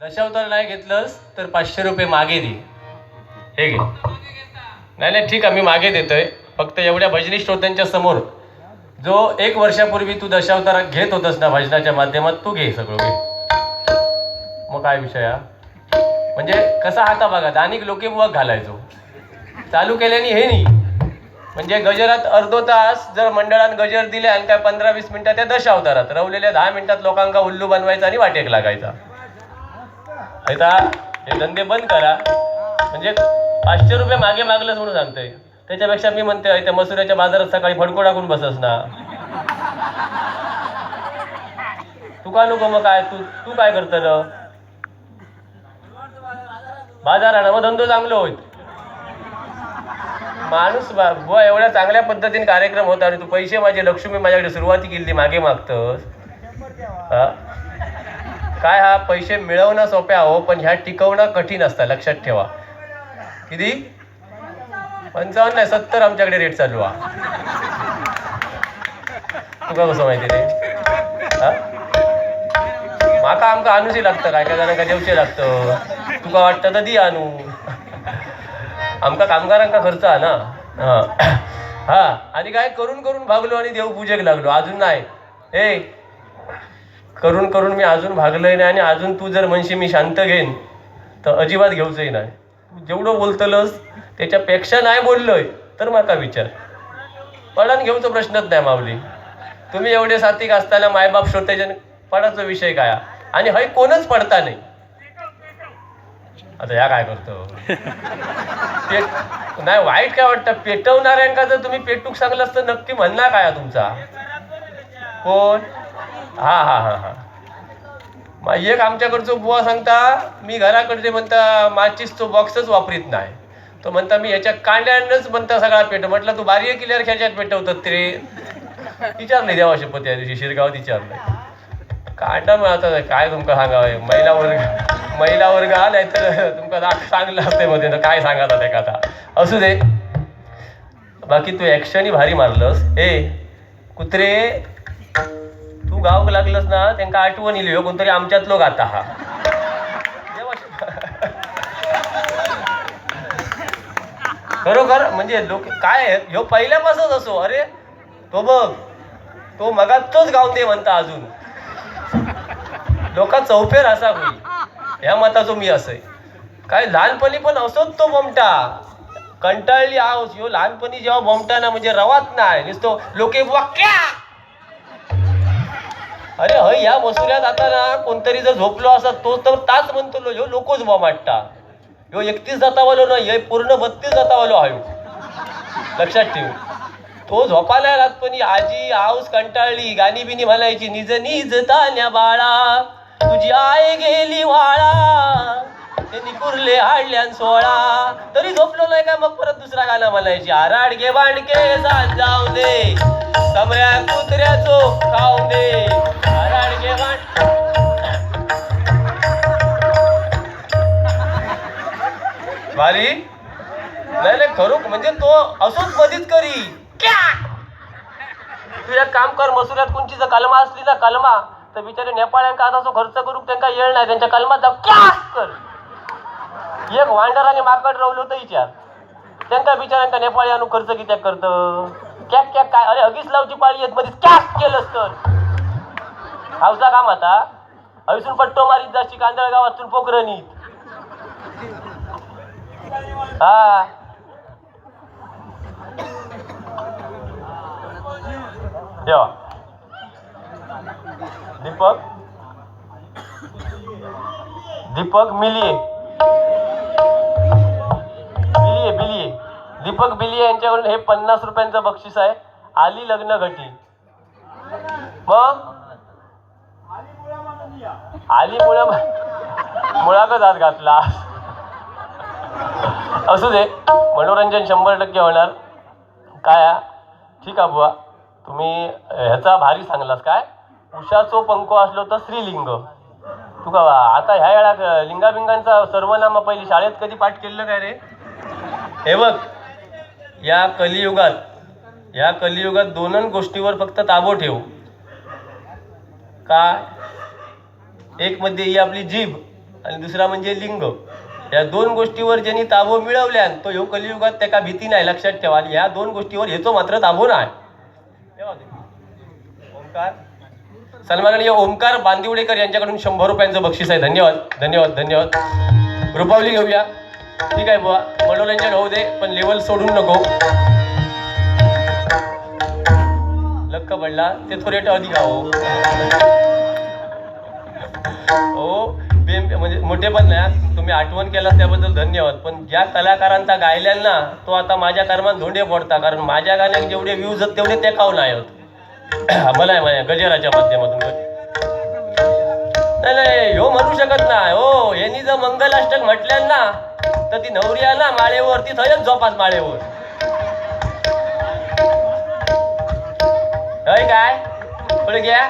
दशावतार नाही घेतलंस तर पाचशे रुपये मागे दे. हे घे. नाही नाही ठीक आहे मी मागे देतोय. फक्त एवढ्या भजनी श्रोत्यांच्या समोर. जो एक वर्षापूर्वी तू दशावतार घेत होतस ना भजनाच्या माध्यमात तू घे सगळं घे. मग काय विषय हा? म्हणजे कसा हाता बघा दानिक लोके बुवा घालायचो. चालू केल्याने हे नाही. म्हणजे गजरात अर्धो तास जर मंडळात गजर दिले आणि काय पंधरा वीस मिनिटात त्या दशावतारात रवलेल्या दहा मिनिटात लोकांका उल्लू बनवायचा आणि वाटेक लागायचा. आता हे धंदे बंद करा. म्हणजे पाचशे रुपये मागे मागलंच म्हणून सांगतोय. त्याच्यापेक्षा मी म्हणते त्या मसुऱ्याच्या बाजारात सकाळी फडको टाकून बसस ना. तू का नको मग काय? तू तू काय करतलं? बाजारानं मग धंदो चांगलो होईल. माणूस बा- बुवा एवढ्या चांगल्या पद्धतीने कार्यक्रम होता आणि तू पैसे माझे लक्ष्मी माझ्याकडे सुरुवाती केली मागे मागतस. हा? काय हा पैसे मिळवणं सोप्या हो पण ह्या टिकवणं कठीण असतं लक्षात ठेवा. किती? पंचावन्न नाही सत्तर आमच्याकडे रेट चालू हा तुका कसं माहिती रे माका आमका आणूशी लागतं काय काय जणांका देवचे लागतं. तुका वाटतं तर दी आणू आमका कामगारांका खर्च हा ना? हा. आणि काय करून करून भागलो आणि देवपूजेक लागलो. अजून नाही. ए करून करून मी अजून भागलोय नाही आणि अजून तू जर म्हणशी मी शांत घेईन तर अजिबात घेऊचंही नाही. तू जेवढं बोलतलंस त्याच्यापेक्षा नाही बोललोय तर माका विचार. पडान घेऊचा प्रश्नच नाही माऊली. तुम्ही एवढे सात्विक असताना मायबाप श्रोतेजन पडाचा विषय काय? आणि हय कोणच पडता नाही. आता या काय करतो? पेट नाही वाईट काय वाटतं? पेटवणाऱ्यांका जर तुम्ही पेटूक सांगलं तर नक्की म्हणणार काय तुमचा? कोण? हा हा हा हा. मग एक आमच्याकडचो बुवा सांगता मी घराकडचे म्हणता माचीसचो बॉक्सच वापरीत नाही. तो म्हणता मी ह्याच्या कांड्यानंच म्हणता सगळा पेट. म्हटलं तू बारीक किल्यावर ह्याच्यात पेटवतात ते विचारले देवा शपथ या दिवशी शिरगावात विचारलं कांडा मग आता काय तुमका सांगावं महिला वर्ग महिला वर्ग आलाय तर तुमका दाख चांगलं असते मध्ये तर काय सांगा त्या कथा? असू दे. बाकी तू ॲक्शनही भारी मारलंस. ए कुत्रे! तू गावक लागलंस ना त्यांना आठवण येईल ह्यो कोणतरी आमच्यातलो गाता हा. खरोखर म्हणजे लोक काय ह्यो पहिल्यापासूनच असो. अरे तो बघ तो मगातोच गाऊन दे म्हणता अजून. लोका चौफेर असा होईल. ह्या मताचो मी असय काय लहानपणी पण असोच तो बोमटा. कंटाळली आहोस ह्यो लहानपणी जेव्हा बोमटा ना म्हणजे रवात नाही नुसतो लोके वाक्या! अरे हय या मसुऱ्यात आता ना कोणतरी जर झोपलो असत तो तर ताच म्हणतो ह्यो लोकच बोमाटता ह्यो एकतीस जातावालो ना हे पूर्ण बत्तीस जातावालो हायो. लक्षात ठेव. तो झोपायला रातपणी आजी आऊस कंटाळली गाणी बिनी म्हणायची निज निज तान्या बाळा तुझी आई गेली वाळा ते निकुरले हाडल्यान सोळा. तरी झोपलो नाही का मग परत? गाणं म्हणायची आराडगे बांडके जात जाऊ दे. समऱ्या कुत्र्याचो खाऊ दे. आराडगे बांड भारी. नाही नाही खरोख म्हणजे तो असूच मधीच करी. तुझ्या एक काम कर मसुऱ्यात कोणची जर कलमा असली ना कलमा तर बिचारे नेपाळ्यांका आता तो खर्च करू त्यांना येळ नाही त्यांच्या कलमात जा क्या कर. एक वांडर आणि माकड रवलो तर विचार त्यांका बिचाऱ्यांका नेपाळी आणू खर्च कित्याक करतं? कॅक कॅक काय? अरे हगीच लावची पाळी येत मध्ये कॅक केलंस तर. हावचा काम आता. हयसून पट्टो मारीत जाशी कांदळ गावातून पोखरणीत हा. दीपक. दीपक मिलिये दीपक बिली यांच्याकडून हे पन्नास रुपयांचं बक्षीस आहे. आली लग्न घटी. मग? आली मुळा मुळाकच हात घातला. असू दे. मनोरंजन शंभर टक्के होणार. काय ठीक आहे बुवा. तुम्ही ह्याचा भारी सांगलास काय? उषाचो पंको असलो तर स्त्रीलिंग. तू का आता ह्या वेळा लिंगाबिंगांचा सर्वनामा पहिली शाळेत कधी पाठ केलं काय रे? हे बघ. या कलियुगात या कलियुगात दोनच गोष्टीवर फक्त ताबो ठेवू. काय एक मध्ये ही आपली जीभ आणि दुसरा म्हणजे लिंग. या दोन गोष्टीवर ज्यांनी ताबो मिळवल्यान तो ह्यो कलियुगात त्याका भीती नाही लक्षात ठेवा. आणि ह्या दोन गोष्टीवर हेचो मात्र ताबो नाही. ओंकार. सन्मान ओंकार बांदिवडेकर यांच्याकडून शंभर रुपयांचं बक्षीस आहे. धन्यवाद धन्यवाद धन्यवाद. रुपावली घेऊया. ठीक आहे बुवा. मनोरंजन होऊ दे पण लेवल सोडून नको. लक्क पडला ते थोडे अधिक आहो हो. बेम म्हणजे मोठे पण नाही. तुम्ही आठवण केला त्याबद्दल धन्यवाद. पण ज्या कलाकारांचा गायल्यांना तो आता माझ्या कर्मात धोंडे पडता कारण माझ्या गाण्यात जेवढे व्ह्यूज आहेत तेवढे ते काव नाही होत. मला आहे माझ्या गजराच्या माध्यमातून नाही नाही ह्यो म्हणू शकत नाही. हो यांनी जर मंगलाष्टक म्हटल्यान ना तर ती नवरी आहे ना माळेवर ती थंयच झोपात माळेवर. हय काय? पुढे घ्या.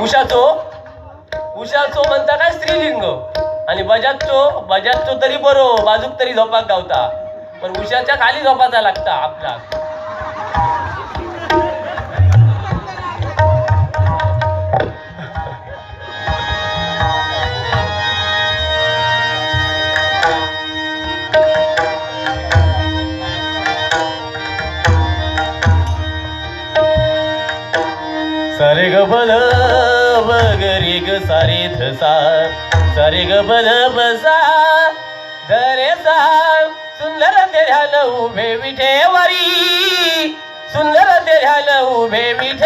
उषाचो उषाचो म्हणता काय स्त्रीलिंग? आणि बजाजचो बजाजचो तरी बरो बाजूक तरी झोपाक गावता. पण उषाच्या खाली झोपाचा लागता आपला. सारे ग बल बगरे ग सारे धसा सारे ग बल बसा धरे सा सुंदर तेऱ्याल उभे विठेवरी सुंदर तेऱ्याल उभे विठेवरी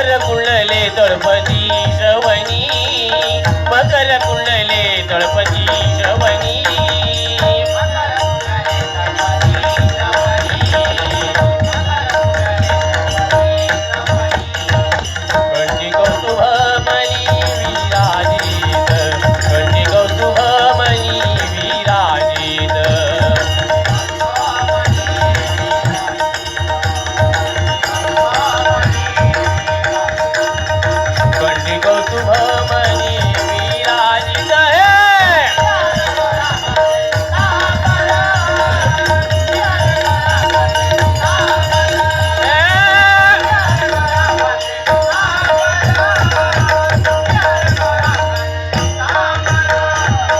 मकर कुंडले दळपती श्रवणी मकर कुंडले दळपती श्रवणी.